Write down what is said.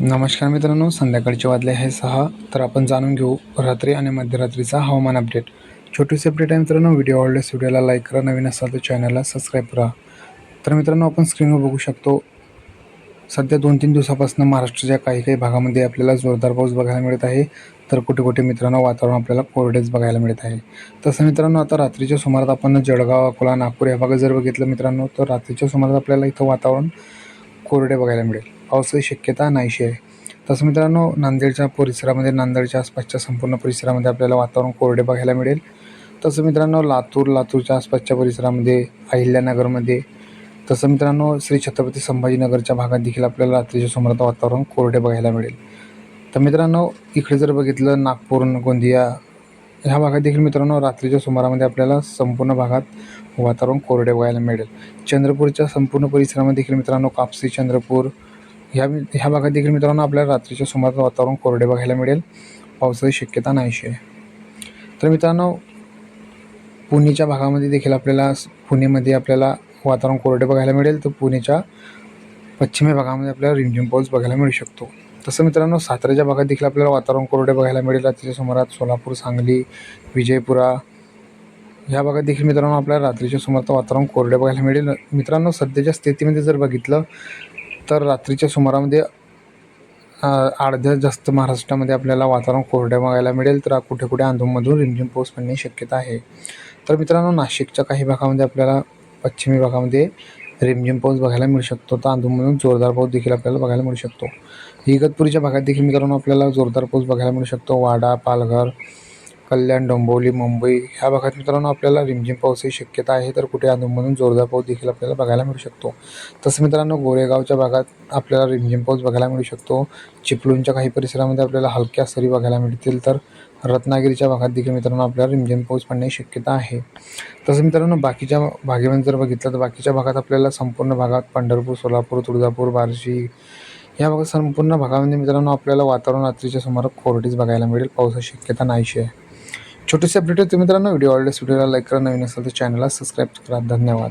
नमस्कार मित्रांनो संध्याकाळचे वाजले आहे सहा तर आपण जाणून घेऊ रात्री आणि मध्यरात्रीचा हवामान अपडेट छोटीसे अपडेट आहे मित्रांनो व्हिडिओ आवडल्यास व्हिडिओला लाईक करा नवीन असाल तर चॅनलला सबस्क्राईब करा. तर मित्रांनो आपण स्क्रीनवर बघू शकतो सध्या दोन तीन दिवसापासून महाराष्ट्राच्या काही काही भागामध्ये आपल्याला जोरदार पाऊस बघायला मिळत आहे. तर कुठे कुठे मित्रांनो वातावरण आपल्याला कोरडेच बघायला मिळत आहे. तसं मित्रांनो आता रात्रीच्या सुमारात आपण जळगाव अकोला नागपूर या भागात जर बघितलं मित्रांनो तर रात्रीच्या सुमारात आपल्याला इथं वातावरण कोरडे बघायला मिळेल. पावसाची शक्यता नाहीशी आहे. तसं मित्रांनो नांदेडच्या परिसरामध्ये नांदेडच्या आसपासच्या संपूर्ण परिसरामध्ये आपल्याला वातावरण कोरडे बघायला मिळेल. तसं मित्रांनो लातूर लातूरच्या आसपासच्या परिसरामध्ये अहिल्यानगरमध्ये तसं मित्रांनो श्री छत्रपती संभाजीनगरच्या भागात देखील आपल्याला रात्रीच्या सुमारात वातावरण कोरडे बघायला मिळेल. तर मित्रांनो इकडे जर बघितलं नागपूर गोंदिया ह्या भागात देखील मित्रांनो रात्रीच्या सुमारामध्ये आपल्याला संपूर्ण भागात वातावरण कोरडे बघायला मिळेल. चंद्रपूरच्या संपूर्ण परिसरामध्ये देखील मित्रांनो कापसी चंद्रपूर ह्या ह्या भागात देखील मित्रांनो आपल्याला रात्रीच्या सुमारात वातावरण कोरडे बघायला मिळेल. पावसाची शक्यता नाहीशी आहे. तर मित्रांनो पुणेच्या भागामध्ये देखील आपल्याला पुणेमध्ये आपल्याला वातावरण कोरडे बघायला मिळेल. तर पुणेच्या पश्चिमे भागामध्ये आपल्याला रिमझिम पाऊस बघायला मिळू शकतो. तसं मित्रांनो साताऱ्याच्या भागात देखील आपल्याला वातावरण कोरडे बघायला मिळेल. रात्रीच्या सुमारात सोलापूर सांगली विजयपुरा ह्या भागात देखील मित्रांनो आपल्याला रात्रीच्या सुमारात वातावरण कोरडे बघायला मिळेल. मित्रांनो सध्याच्या स्थितीमध्ये जर बघितलं तर रात्रीच्या सुमारामध्ये अर्ध्या जास्त महाराष्ट्रामध्ये आपल्याला वातावरण कोरडे बघायला मिळेल. तर कुठे कुठे आंधूमधून रिमझिम पाऊस पडण्याची शक्यता आहे. तर मित्रांनो नाशिकच्या काही भागामध्ये आपल्याला पश्चिमी भागामध्ये रिमझिम पाऊस बघायला मिळू शकतो. तर आंधूमधून जोरदार पाऊस देखील आपल्याला बघायला मिळू शकतो. इगतपुरीच्या भागात देखील मित्रांनो आपल्याला जोरदार पाऊस बघायला मिळू शकतो. वाडा पालघर कल्याण डोंबिवली मुंबई ह्या भागात मित्रांनो आपल्याला रिमझिम पावसाची शक्यता आहे तर कुठे अधूनमधून जोरदार पाऊस देखील आपल्याला बघायला मिळू शकतो. तसं मित्रांनो गोरेगावच्या भागात आपल्याला रिमझिम पाऊस बघायला मिळू शकतो. चिपळूणच्या काही परिसरामध्ये आपल्याला हलक्या सरी बघायला मिळतील तर रत्नागिरीच्या भागात देखील मित्रांनो आपल्याला रिमझिम पाऊस पडण्याची शक्यता आहे. तसं मित्रांनो बाकीच्या भागेमध्ये जर बघितलं तर बाकीच्या भागात आपल्याला संपूर्ण भागात पंढरपूर सोलापूर तुळजापूर बार्शी या भागात संपूर्ण भागामध्ये मित्रांनो आपल्याला वातावरण रात्रीच्या सुमारास कोरडीच बघायला मिळेल. पावसाची शक्यता नाहीशी आहे. छोटेसे अपडेट होते मित्रांनो व्हिडिओ आवडल्यास व्हिडिओला लाईक करा नवीन असेल तर चॅनलला सबस्क्राईब करा. धन्यवाद.